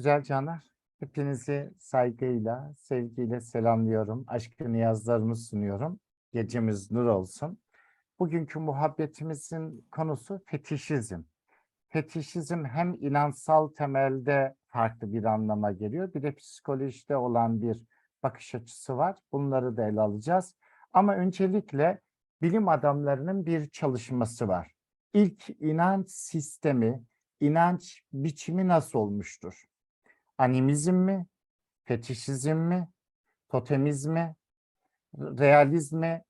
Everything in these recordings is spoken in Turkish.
Güzel canlar. Hepinizi saygıyla, sevgiyle selamlıyorum. Aşkı niyazlarımı sunuyorum. Gecemiz nur olsun. Bugünkü muhabbetimizin konusu fetişizm. Fetişizm hem inansal temelde farklı bir anlama geliyor, bir de psikolojide olan bir bakış açısı var. Bunları da ele alacağız. Ama öncelikle bilim adamlarının bir çalışması var. İlk inanç sistemi, inanç biçimi nasıl olmuştur? Animizm mi, fetişizm mi, totemizmi, realizmi,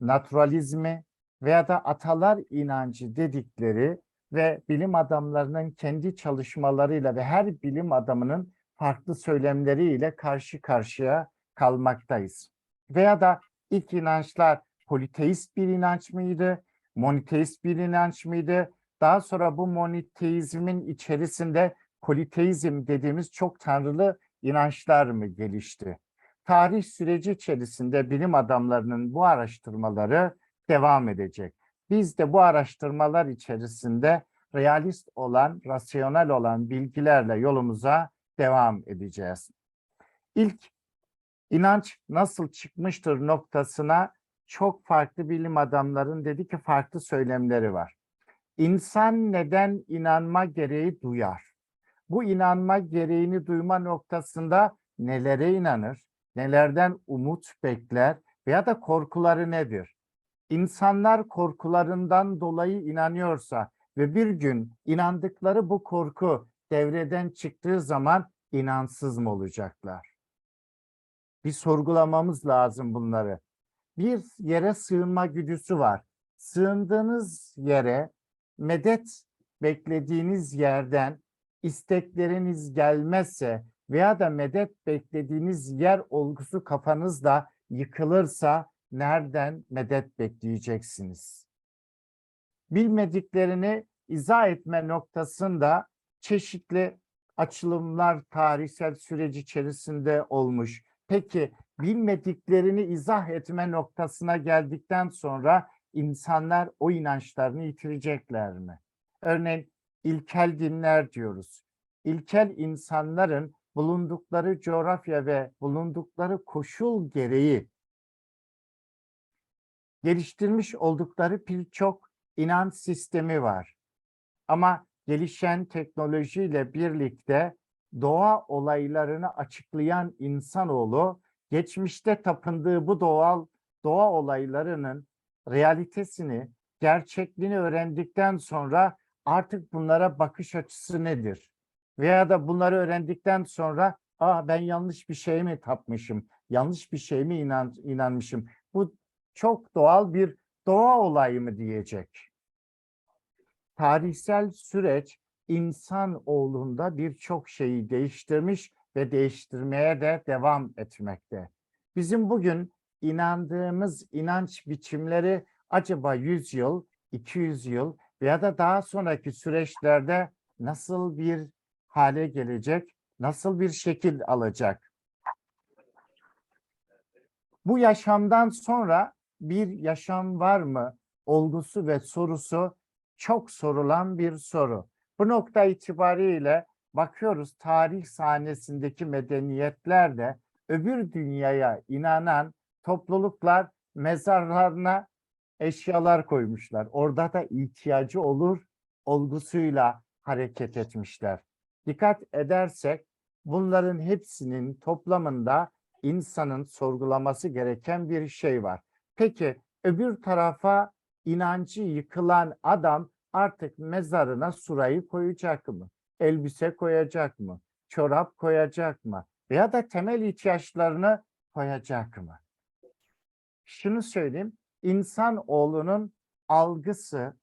naturalizmi veya da atalar inancı dedikleri ve bilim adamlarının kendi çalışmalarıyla ve her bilim adamının farklı söylemleriyle karşı karşıya kalmaktayız. Veya da ilk inançlar politeist bir inanç mıydı, moniteist bir inanç mıydı? Daha sonra bu moniteizmin içerisinde politeizm dediğimiz çok tanrılı inançlar mı gelişti? Tarih süreci içerisinde bilim adamlarının bu araştırmaları devam edecek. Biz de bu araştırmalar içerisinde realist olan, rasyonel olan bilgilerle yolumuza devam edeceğiz. İlk inanç nasıl çıkmıştır noktasına çok farklı bilim adamların dedi ki farklı söylemleri var. İnsan neden inanma gereği duyar? Bu inanma gereğini duyma noktasında nelere inanır? Nelerden umut bekler? Veya da korkuları nedir? İnsanlar korkularından dolayı inanıyorsa ve bir gün inandıkları bu korku devreden çıktığı zaman inansız mı olacaklar? Bir sorgulamamız lazım bunları. Bir yere sığınma güdüsü var. Sığındığınız yere medet beklediğiniz yerden istekleriniz gelmezse veya da medet beklediğiniz yer olgusu kafanızda yıkılırsa nereden medet bekleyeceksiniz? Bilmediklerini izah etme noktasında çeşitli açılımlar tarihsel süreç içerisinde olmuş. Peki bilmediklerini izah etme noktasına geldikten sonra insanlar o inançlarını yitirecekler mi? Örneğin ilkel dinler diyoruz. İlkel insanların bulundukları coğrafya ve bulundukları koşul gereği geliştirmiş oldukları birçok inanç sistemi var. Ama gelişen teknolojiyle birlikte doğa olaylarını açıklayan insanoğlu geçmişte tapındığı bu doğal doğa olaylarının realitesini, gerçekliğini öğrendikten sonra artık bunlara bakış açısı nedir? Veya da bunları öğrendikten sonra Aa, ben yanlış bir şey mi tapmışım? Yanlış bir şey mi inan, inanmışım? Bu çok doğal bir doğa olayı mı diyecek? Tarihsel süreç insan oğlunda birçok şeyi değiştirmiş ve değiştirmeye de devam etmekte. Bizim bugün inandığımız inanç biçimleri acaba 100 yıl, 200 yıl veya da daha sonraki süreçlerde nasıl bir hale gelecek, nasıl bir şekil alacak? Bu yaşamdan sonra bir yaşam var mı? Olgusu ve sorusu çok sorulan bir soru. Bu nokta itibariyle bakıyoruz tarih sahnesindeki medeniyetlerde öbür dünyaya inanan topluluklar mezarlarına eşyalar koymuşlar. Orada da ihtiyacı olur olgusuyla hareket etmişler. Dikkat edersek bunların hepsinin toplamında insanın sorgulaması gereken bir şey var. Peki öbür tarafa inancı yıkılan adam artık mezarına surayı koyacak mı? Elbise koyacak mı? Çorap koyacak mı? Veya da temel ihtiyaçlarını koyacak mı? Şunu söyleyeyim, insan oğlunun algısı,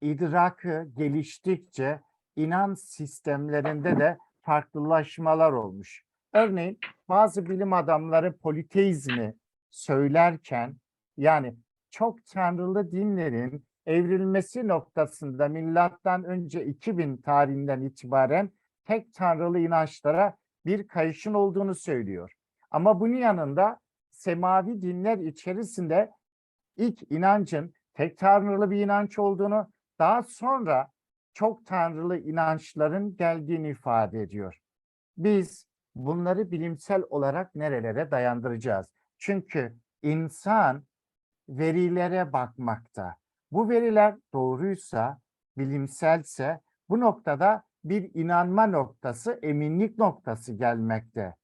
idrakı geliştikçe inanç sistemlerinde de farklılaşmalar olmuş. Örneğin bazı bilim adamları politeizmi söylerken yani çok tanrılı dinlerin evrilmesi noktasında milattan önce 2000 tarihinden itibaren tek tanrılı inançlara bir kayışın olduğunu söylüyor. Ama bunun yanında semavi dinler içerisinde ilk inancın tek tanrılı bir inanç olduğunu, daha sonra çok tanrılı inançların geldiğini ifade ediyor. biz bunları bilimsel olarak nerelere dayandıracağız? Çünkü insan verilere bakmakta. Bu veriler doğruysa, bilimselse bu noktada bir inanma noktası, eminlik noktası gelmekte.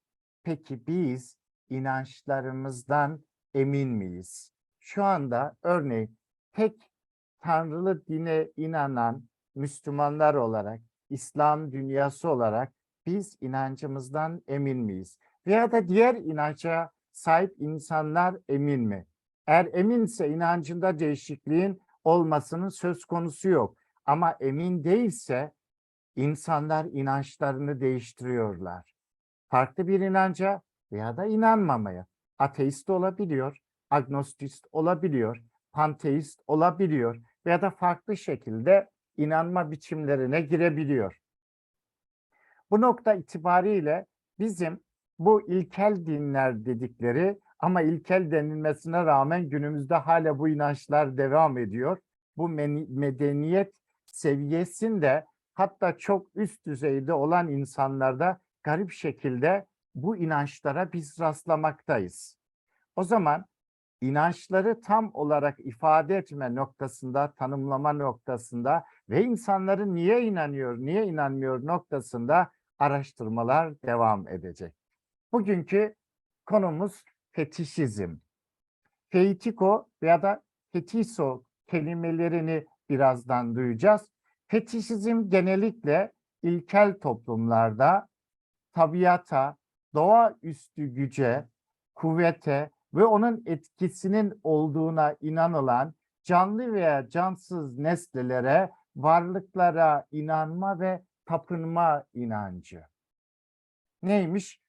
Peki biz inançlarımızdan emin miyiz? Şu anda örneğin tek tanrılı dine inanan Müslümanlar olarak, İslam dünyası olarak biz inancımızdan emin miyiz? Veya da diğer inanca sahip insanlar emin mi? Eğer eminse inancında değişikliğin olmasının söz konusu yok. Ama emin değilse insanlar inançlarını değiştiriyorlar. Farklı bir inanca veya da inanmamaya. Ateist olabiliyor, agnostist olabiliyor, panteist olabiliyor veya da farklı şekilde inanma biçimlerine girebiliyor. Bu nokta itibariyle bizim bu ilkel dinler dedikleri ama ilkel denilmesine rağmen günümüzde hala bu inançlar devam ediyor. Bu medeniyet seviyesinde hatta çok üst düzeyde olan insanlarda garip şekilde bu inançlara biz rastlamaktayız. O zaman inançları tam olarak ifade etme noktasında, tanımlama noktasında ve insanların niye inanıyor, niye inanmıyor noktasında araştırmalar devam edecek. Bugünkü konumuz fetişizm. Feitiko veya da fetiso kelimelerini birazdan duyacağız. Fetişizm genellikle ilkel toplumlarda tabiata, doğaüstü güce, kuvvete ve onun etkisinin olduğuna inanılan canlı veya cansız nesnelere, varlıklara inanma ve tapınma inancı. Neymiş?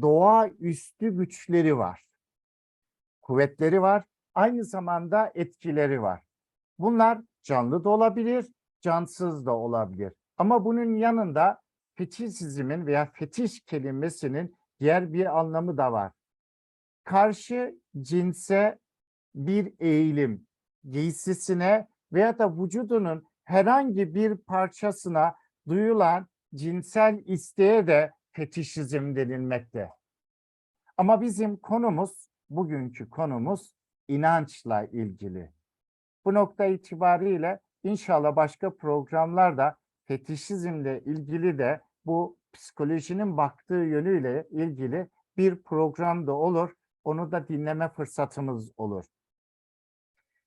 Doğaüstü güçleri var. Kuvvetleri var, aynı zamanda etkileri var. Bunlar canlı da olabilir, cansız da olabilir. Ama bunun yanında fetişizmin veya fetiş kelimesinin diğer bir anlamı da var. Karşı cinse bir eğilim, giysisine veya da vücudunun herhangi bir parçasına duyulan cinsel isteğe de fetişizm denilmekte. Ama bizim konumuz, bugünkü konumuz inançla ilgili. Bu nokta itibariyle inşallah başka programlarda fetişizmle ilgili de bu psikolojinin baktığı yönüyle ilgili bir program da olur. Onu da dinleme fırsatımız olur.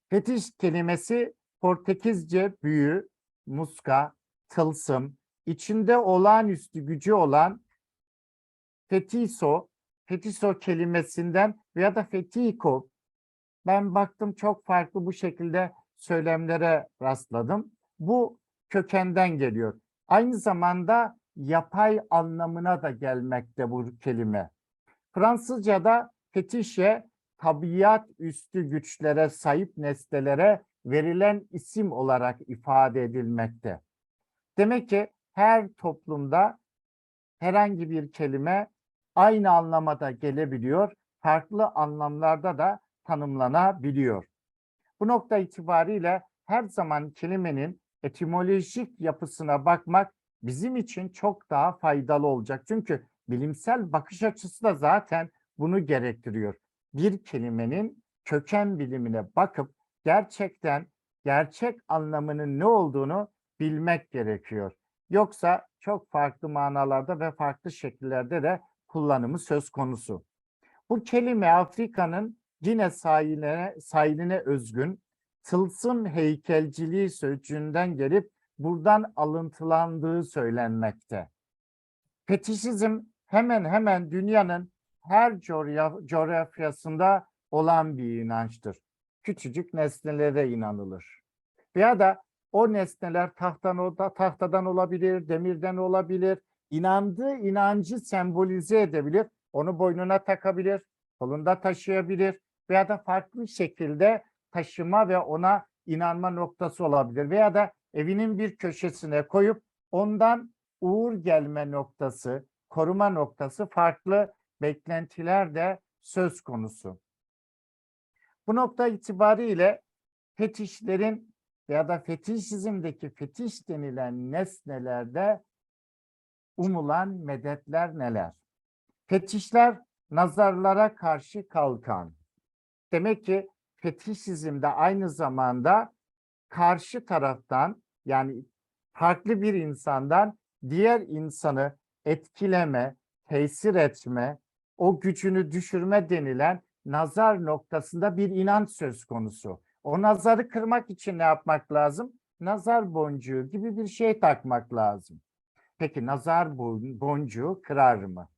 Fetiş kelimesi Portekizce büyü, muska, tılsım, içinde olağanüstü gücü olan fetiso, fetiso kelimesinden veya da fetiko. Ben baktım çok farklı bu şekilde söylemlere rastladım. Bu kökenden geliyor. Aynı zamanda yapay anlamına da gelmekte bu kelime. Fransızca'da fetişe tabiat üstü güçlere sahip nesnelere verilen isim olarak ifade edilmekte. Demek ki her toplumda herhangi bir kelime aynı anlamada gelebiliyor, farklı anlamlarda da tanımlanabiliyor. Bu nokta itibariyle her zaman kelimenin etimolojik yapısına bakmak bizim için çok daha faydalı olacak. Çünkü bilimsel bakış açısı da zaten bunu gerektiriyor. Bir kelimenin köken bilimine bakıp gerçekten gerçek anlamının ne olduğunu bilmek gerekiyor. Yoksa çok farklı manalarda ve farklı şekillerde de kullanımı söz konusu. Bu kelime Afrika'nın yine sahiline, sahiline özgün tılsım heykelciliği sözcüğünden gelip buradan alıntılandığı söylenmekte. Fetişizm hemen hemen dünyanın her coğrafyasında olan bir inançtır. Küçücük nesnelere inanılır. Veya da o nesneler tahtan, tahtadan olabilir, demirden olabilir. İnandığı inancı sembolize edebilir. Onu boynuna takabilir, kolunda taşıyabilir veya da farklı şekilde taşıma ve ona inanma noktası olabilir. Veya da evinin bir köşesine koyup ondan uğur gelme noktası, koruma noktası farklı beklentiler de söz konusu. Bu nokta itibariyle fetişlerin ya da fetişizmdeki fetiş denilen nesnelerde umulan medetler neler? Fetişler nazarlara karşı kalkan. Demek ki fetişizm de aynı zamanda karşı taraftan yani farklı bir insandan diğer insanı etkileme, tesir etme, o gücünü düşürme denilen nazar noktasında bir inanç söz konusu. O nazarı kırmak için ne yapmak lazım? Nazar boncuğu gibi bir şey takmak lazım. Peki nazar bon- boncuğu kırar mı?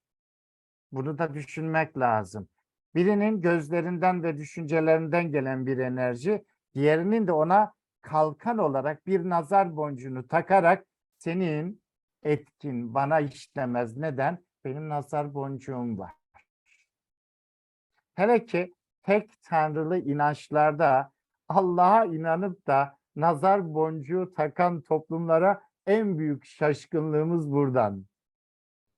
Bunu da düşünmek lazım. Birinin gözlerinden ve düşüncelerinden gelen bir enerji, diğerinin de ona kalkan olarak bir nazar boncuğunu takarak senin etkin bana işlemez. Neden? Benim nazar boncuğum var. Hele ki tek tanrılı inançlarda Allah'a inanıp da nazar boncuğu takan toplumlara en büyük şaşkınlığımız buradan.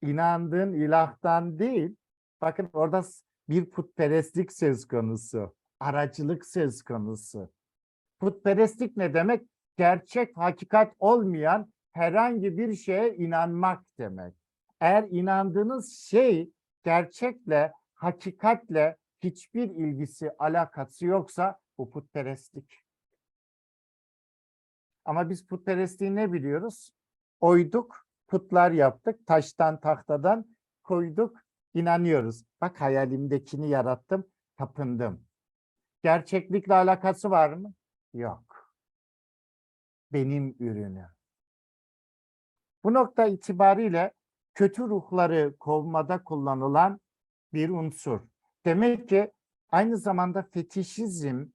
İnandığın ilahtan değil, bakın orada bir putperestlik söz konusu, aracılık söz konusu. Putperestlik ne demek? Gerçek, hakikat olmayan herhangi bir şeye inanmak demek. Eğer inandığınız şey gerçekle, hakikatle hiçbir ilgisi, alakası yoksa bu putperestlik. Ama biz putperestliği ne biliyoruz? Oyduk, putlar yaptık, taştan, tahtadan koyduk, inanıyoruz. Bak hayalimdekini yarattım, tapındım. Gerçeklikle alakası var mı? Yok. Benim ürünü. Bu nokta itibariyle kötü ruhları kovmada kullanılan bir unsur. Demek ki aynı zamanda fetişizm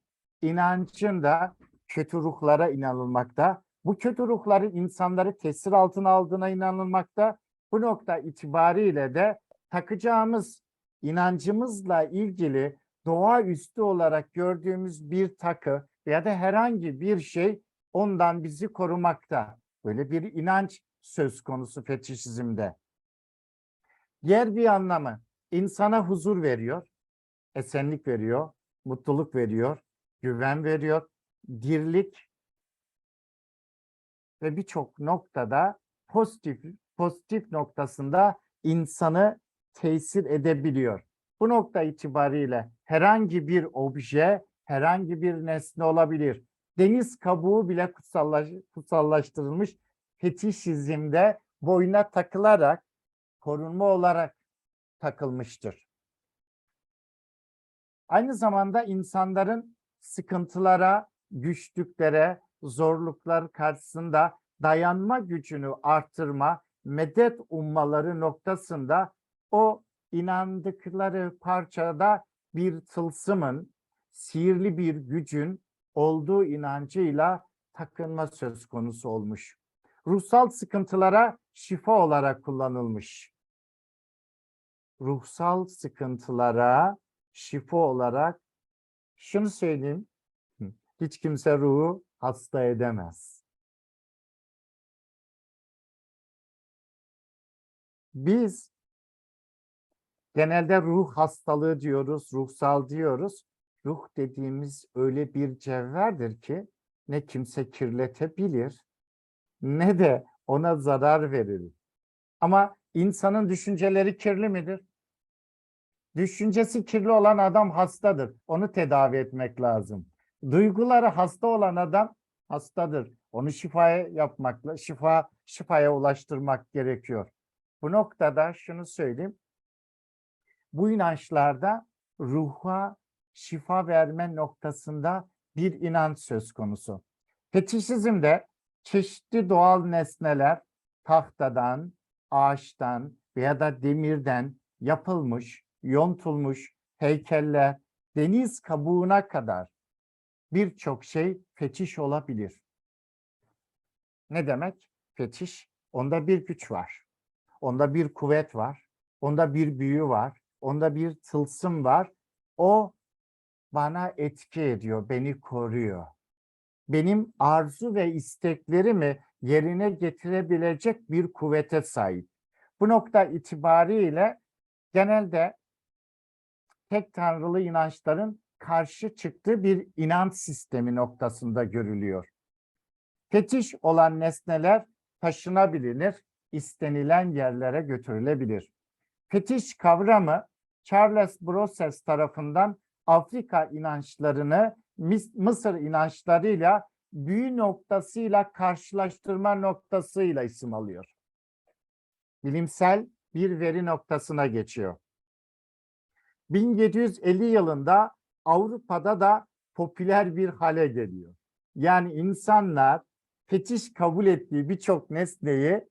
inancında kötü ruhlara inanılmakta. Bu kötü ruhların insanları tesir altına aldığına inanılmakta. Bu nokta itibariyle de takacağımız inancımızla ilgili doğaüstü olarak gördüğümüz bir takı ya da herhangi bir şey ondan bizi korumakta. Böyle bir inanç söz konusu fetişizmde. Diğer bir anlamı insana huzur veriyor, esenlik veriyor, mutluluk veriyor, güven veriyor, dirlik ve birçok noktada pozitif pozitif noktasında insanı tesir edebiliyor. Bu nokta itibariyle herhangi bir obje, herhangi bir nesne olabilir. Deniz kabuğu bile kutsallaş, kutsallaştırılmış fetişizmde boyuna takılarak korunma olarak takılmıştır. Aynı zamanda insanların sıkıntılara, güçlüklere, zorluklar karşısında dayanma gücünü arttırma, medet ummaları noktasında o inandıkları parçada bir tılsımın, sihirli bir gücün olduğu inancıyla takınma söz konusu olmuş. Ruhsal sıkıntılara şifa olarak kullanılmış. Ruhsal sıkıntılara şifa olarak şunu söyleyeyim. Hiç kimse ruhu hasta edemez. Biz genelde ruh hastalığı diyoruz, ruhsal diyoruz. Ruh dediğimiz öyle bir cevherdir ki ne kimse kirletebilir ne de ona zarar verir. Ama insanın düşünceleri kirli midir? Düşüncesi kirli olan adam hastadır. Onu tedavi etmek lazım. Duyguları hasta olan adam hastadır. Onu şifaya yapmakla, şifa şifaya ulaştırmak gerekiyor. Bu noktada şunu söyleyeyim. Bu inançlarda ruha şifa verme noktasında bir inanç söz konusu. Fetişizmde çeşitli doğal nesneler tahtadan, ağaçtan veya da demirden yapılmış, yontulmuş heykeller, deniz kabuğuna kadar birçok şey fetiş olabilir. Ne demek? Fetiş, onda bir güç var. Onda bir kuvvet var. Onda bir büyü var. Onda bir tılsım var. O bana etki ediyor, beni koruyor. Benim arzu ve isteklerimi yerine getirebilecek bir kuvvete sahip. Bu nokta itibariyle genelde tek tanrılı inançların karşı çıktığı bir inanç sistemi noktasında görülüyor. Fetiş olan nesneler taşınabilir, istenilen yerlere götürülebilir. Fetiş kavramı Charles Brosses tarafından Afrika inançlarını Mısır inançlarıyla büyü noktasıyla karşılaştırma noktasıyla isim alıyor. Bilimsel bir veri noktasına geçiyor. 1750 yılında Avrupa'da da popüler bir hale geliyor. Yani insanlar fetiş kabul ettiği birçok nesneyi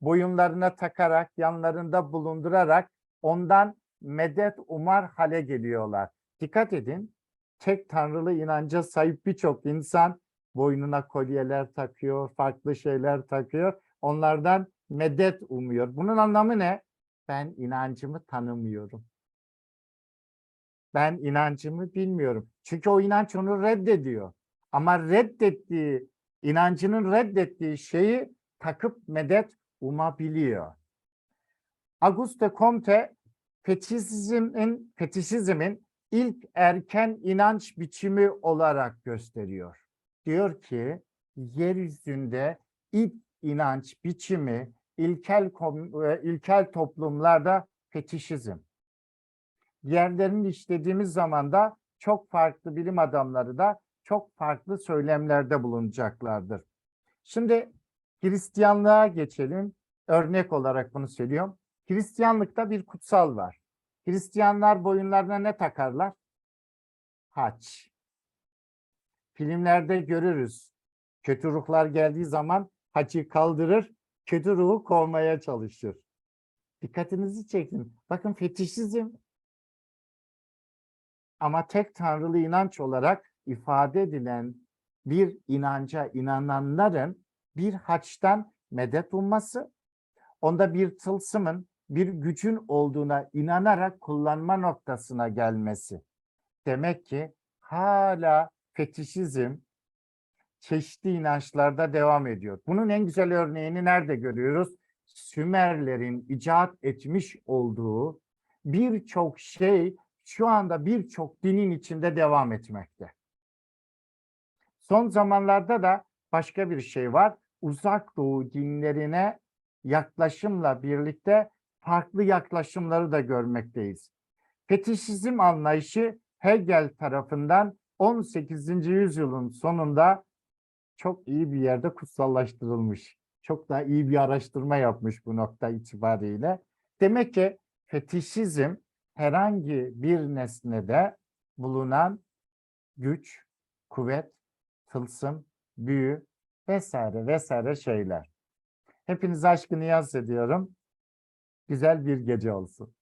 boyunlarına takarak, yanlarında bulundurarak ondan medet umar hale geliyorlar. Dikkat edin, tek tanrılı inanca sahip birçok insan boynuna kolyeler takıyor, farklı şeyler takıyor. Onlardan medet umuyor. Bunun anlamı ne? Ben inancımı tanımıyorum. Ben inancımı bilmiyorum. Çünkü o inanç onu reddediyor. Ama reddettiği, inancının reddettiği şeyi takıp medet umabiliyor. Auguste Comte fetişizmin, fetişizmin ilk erken inanç biçimi olarak gösteriyor. Diyor ki yeryüzünde ilk inanç biçimi ilkel, e, ilkel toplumlarda fetişizm. Yerlerini işlediğimiz zaman da çok farklı bilim adamları da çok farklı söylemlerde bulunacaklardır. Şimdi Hristiyanlığa geçelim. Örnek olarak bunu söylüyorum. Hristiyanlıkta bir kutsal var. Hristiyanlar boyunlarına ne takarlar? Haç. Filmlerde görürüz. Kötü ruhlar geldiği zaman haçı kaldırır, kötü ruhu kovmaya çalışır. Dikkatinizi çekin. Bakın fetişizm ama tek tanrılı inanç olarak ifade edilen bir inanca inananların bir haçtan medet umması, onda bir tılsımın, bir gücün olduğuna inanarak kullanma noktasına gelmesi. Demek ki hala fetişizm çeşitli inançlarda devam ediyor. Bunun en güzel örneğini nerede görüyoruz? Sümerlerin icat etmiş olduğu birçok şey şu anda birçok dinin içinde devam etmekte. Son zamanlarda da başka bir şey var. Uzak Doğu dinlerine yaklaşımla birlikte farklı yaklaşımları da görmekteyiz. Fetişizm anlayışı Hegel tarafından 18. yüzyılın sonunda çok iyi bir yerde kutsallaştırılmış. Çok da iyi bir araştırma yapmış bu nokta itibariyle. Demek ki fetişizm herhangi bir nesnede bulunan güç, kuvvet, tılsım, büyü vesaire vesaire şeyler. Hepinize aşkı niyaz ediyorum. Güzel bir gece olsun.